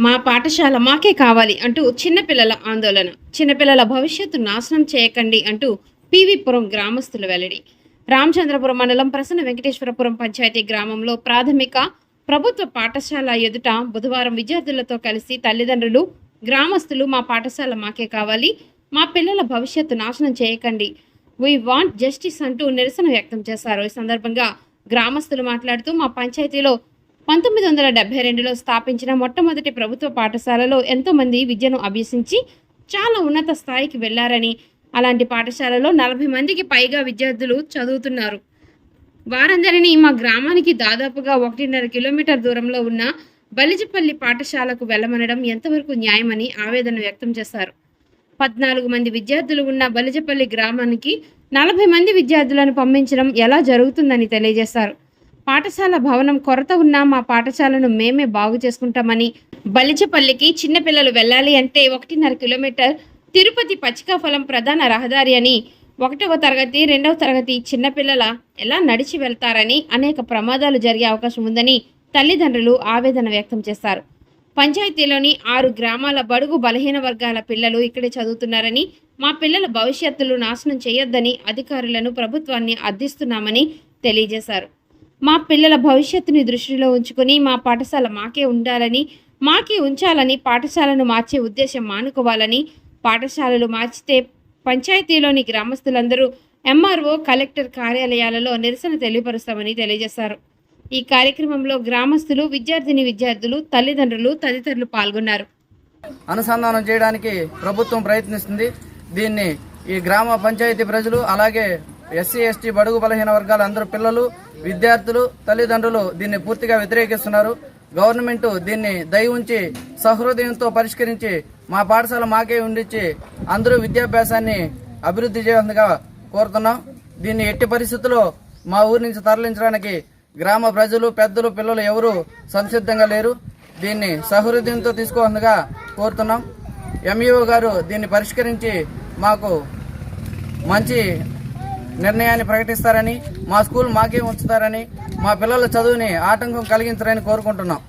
మా పాఠశాల మాకే కావాలి అంటూ చిన్నపిల్లల ఆందోళన. చిన్నపిల్లల భవిష్యత్తు నాశనం చేయకండి అంటూ పీవీపురం గ్రామస్తుల వెల్లడి. రామచంద్రపురం మండలం ప్రసన్న వెంకటేశ్వరపురం పంచాయతీ గ్రామంలో ప్రాథమిక ప్రభుత్వ పాఠశాల ఎదుట బుధవారం విద్యార్థులతో కలిసి తల్లిదండ్రులు గ్రామస్తులు మా పాఠశాల మాకే కావాలి మా పిల్లల భవిష్యత్తు నాశనం చేయకండి. వీ వాంట్ జస్టిస్ అంటూ నిరసన వ్యక్తం చేశారు. ఈ సందర్భంగా గ్రామస్తులు మాట్లాడుతూ మా పంచాయతీలో పంతొమ్మిది వందల డెబ్బై రెండులో స్థాపించిన మొట్టమొదటి ప్రభుత్వ పాఠశాలలో ఎంతోమంది విద్యను అభ్యసించి చాలా ఉన్నత స్థాయికి వెళ్ళారని. అలాంటి పాఠశాలలో నలభై మందికి పైగా విద్యార్థులు చదువుతున్నారు. వారందరినీ మా గ్రామానికి దాదాపుగా ఒకటిన్నర కిలోమీటర్ దూరంలో ఉన్న బలిజిపల్లి పాఠశాలకు వెళ్ళమనడం ఎంతవరకు న్యాయమని ఆవేదన వ్యక్తం చేశారు. పద్నాలుగు మంది విద్యార్థులు ఉన్న బలిజపల్లి గ్రామానికి నలభై మంది విద్యార్థులను పంపించడం ఎలా జరుగుతుందని తెలియజేశారు. పాఠశాల భవనం కొరత ఉన్న మా పాఠశాలను మేమే బాగు చేసుకుంటామని బలిచపల్లికి చిన్నపిల్లలు వెళ్ళాలి అంటే ఒకటిన్నర కిలోమీటర్ తిరుపతి పచ్చికాఫలం ప్రధాన రహదారి అని ఒకటవ తరగతి రెండవ తరగతి చిన్నపిల్లల ఎలా నడిచి వెళ్తారని అనేక ప్రమాదాలు జరిగే అవకాశం ఉందని తల్లిదండ్రులు ఆవేదన వ్యక్తం చేశారు. పంచాయతీలోని ఆరు గ్రామాల బడుగు బలహీన వర్గాల పిల్లలు ఇక్కడే చదువుతున్నారని మా పిల్లల భవిష్యత్తులు నాశనం చేయొద్దని అధికారులను ప్రభుత్వాన్ని అర్థిస్తున్నామని తెలియజేశారు. మా పిల్లల భవిష్యత్తుని దృష్టిలో ఉంచుకొని మా పాఠశాల మాకే ఉండాలని మాకే ఉంచాలని పాఠశాలను మార్చే ఉద్దేశం మానుకోవాలని పాఠశాలలు మార్చితే పంచాయతీలోని గ్రామస్తులందరూ ఎంఆర్ఓ కలెక్టర్ కార్యాలయాలలో నిరసన తెలియపరుస్తామని తెలియజేశారు. ఈ కార్యక్రమంలో గ్రామస్తులు విద్యార్థిని విద్యార్థులు తల్లిదండ్రులు తదితరులు పాల్గొన్నారు. అనుసంధానం చేయడానికి ప్రభుత్వం ప్రయత్నిస్తుంది. దీన్ని ఈ గ్రామ పంచాయతీ ప్రజలు అలాగే ఎస్సీ ఎస్టీ బడుగు బలహీన వర్గాల అందరూ పిల్లలు విద్యార్థులు తల్లిదండ్రులు దీన్ని పూర్తిగా వ్యతిరేకిస్తున్నారు. గవర్నమెంట్ దీన్ని దయ ఉంచి సహృదయంతో పరిష్కరించి మా పాఠశాల మాకే ఉండిచ్చి అందరూ విద్యాభ్యాసాన్ని అభివృద్ధి చేయాలని కోరుతున్నాం. దీన్ని ఎట్టి పరిస్థితుల్లో మా ఊరి నుంచి తరలించడానికి గ్రామ ప్రజలు పెద్దలు పిల్లలు ఎవరు సంసిద్ధంగా లేరు. దీన్ని సహృదయంతో తీసుకోవాలని కోరుతున్నాం. ఎంఈఓ గారు దీన్ని పరిష్కరించి మాకు మంచి నిర్ణయాన్ని ప్రకటిస్తారని మా స్కూల్ మాకే ఉంచుతారని మా పిల్లల చదువుని ఆటంకం కలిగించరని కోరుకుంటున్నాం.